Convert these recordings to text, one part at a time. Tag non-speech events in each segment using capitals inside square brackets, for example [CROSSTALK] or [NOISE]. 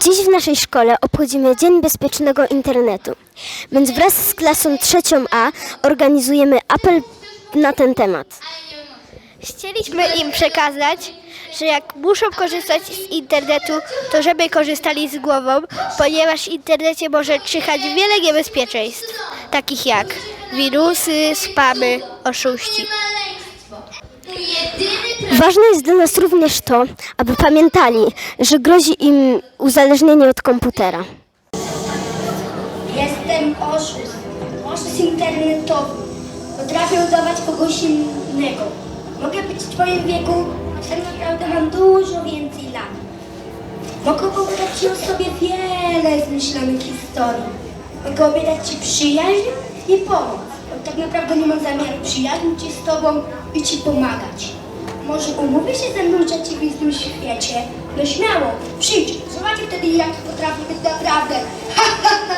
Dziś w naszej szkole obchodzimy Dzień Bezpiecznego Internetu, więc wraz z klasą trzecią A organizujemy apel na ten temat. Chcieliśmy im przekazać, że jak muszą korzystać z internetu, to żeby korzystali z głową, ponieważ w internecie może czyhać wiele niebezpieczeństw, takich jak wirusy, spamy, oszuści. Ważne jest dla nas również to, aby pamiętali, że grozi im uzależnienie od komputera. Jestem oszust. Oszust internetowy. Potrafię udawać kogoś innego. Mogę być w Twoim wieku, a tak naprawdę mam dużo więcej lat. Mogę opowiadać Ci o sobie wiele zmyślonych historii. Mogę obiecać Ci przyjaźń i pomoc. Bo tak naprawdę nie mam zamiaru przyjaźnić się z Tobą i Ci pomagać. Może umówię się ze mną w rzeczywistym świecie? No śmiało, przyjdź, zobaczcie wtedy jak potrafię być naprawdę. Ha, ha, ha.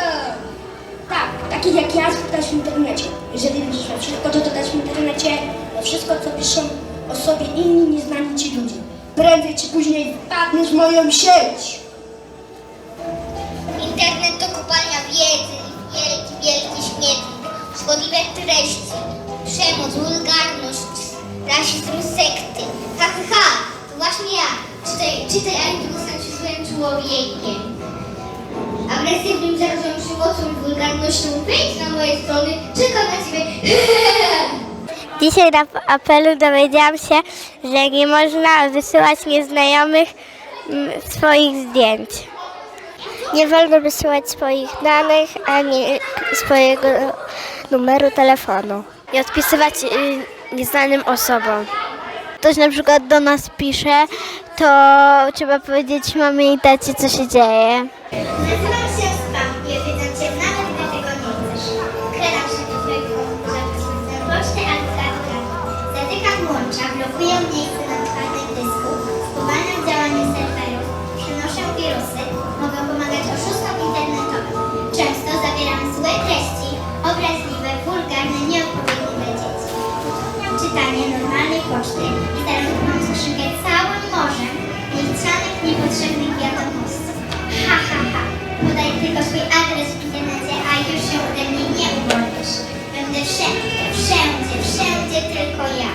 Tak, takich jak ja spytasz w internecie. Jeżeli wierzysz we wszystko, co dodasz w internecie, we wszystko, co piszą o sobie inni nieznani ci ludzie. Prędzej czy później wpadniesz w moją sieć. Internet to kopalnia wiedzy, wielki, wielki śmietnik, szkodliwe treści, przemoc, wulgarność, rasizm, sekty. Ha, ha, ha, to właśnie ja. Czytaj, czytaj, a nie tylko stać się złym człowiekiem. Agresywnym, zarazem przemocą i wulgarnością wejdź na moje strony, czekam na ciebie. [LAUGHS] Dzisiaj na apelu dowiedziałam się, że nie można wysyłać nieznajomych mm, swoich zdjęć. Nie wolno wysyłać swoich danych ani swojego numeru telefonu. I odpisywać y, nieznanym osobom. Ktoś na przykład do nas pisze, to trzeba powiedzieć mamie i tacie, co się dzieje. Nazywam się normalnej poczty i zarządzam skrzynkę całym morzem niechcianych, niepotrzebnych wiadomości. Ha, ha, ha. Podaj tylko swój adres w internecie, a już się ode mnie nie uwolnisz. Będę wszędzie, wszędzie, wszędzie tylko ja.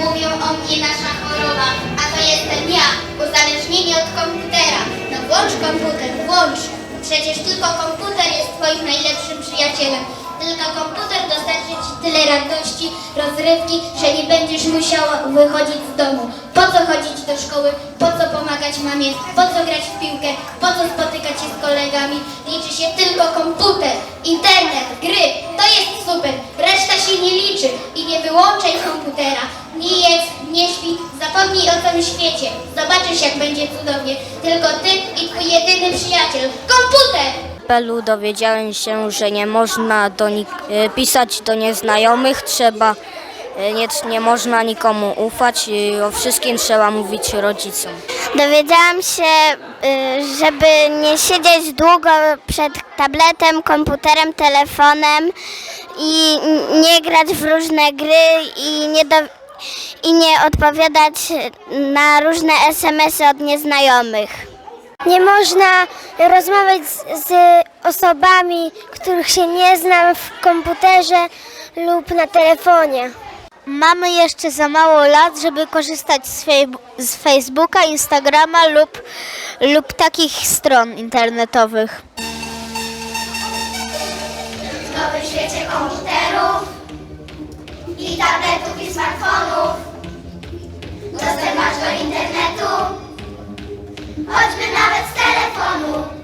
Mówią o mnie nasza choroba, a to jestem ja, uzależnienie od komputera. No włącz komputer, włącz. Przecież tylko komputer jest twoim najlepszym przyjacielem. Tylko komputer dostarczy ci tyle radości, rozrywki, że nie będziesz musiała wychodzić z domu. Po co chodzić do szkoły? Po co pomagać mamie? Po co grać w piłkę? Po co spotykać się z kolegami? Liczy się tylko komputer, internet, gry. To jest super. Reszta się nie liczy. I nie wyłączaj komputera. Nie jedz, nie śpi, zapomnij o całym świecie. Zobaczysz jak będzie cudownie. Tylko ty i twój jedyny przyjaciel. Komputer! Apelu dowiedziałem się, że nie można do e, pisać do nieznajomych, trzeba, e, nie, nie można nikomu ufać o wszystkim trzeba mówić rodzicom. Dowiedziałam się, y, żeby nie siedzieć długo przed tabletem, komputerem, telefonem i nie grać w różne gry i nie, do, i nie odpowiadać na różne SMS-y od nieznajomych. Nie można rozmawiać z, z osobami, których się nie znam w komputerze lub na telefonie. Mamy jeszcze za mało lat, żeby korzystać z, fej- z Facebooka, Instagrama lub, lub takich stron internetowych. W nowym świecie komputerów i tabletów i smartfonów dostęp masz do internetu, choćby nawet z telefonu.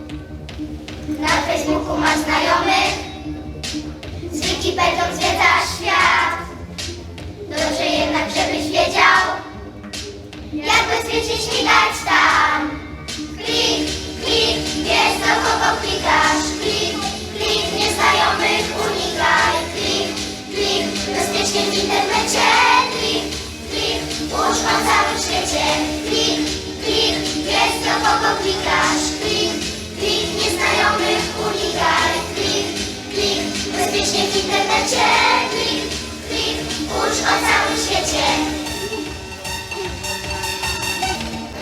internecie Klik, klik, ucz o całym świecie.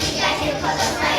Klika tylko do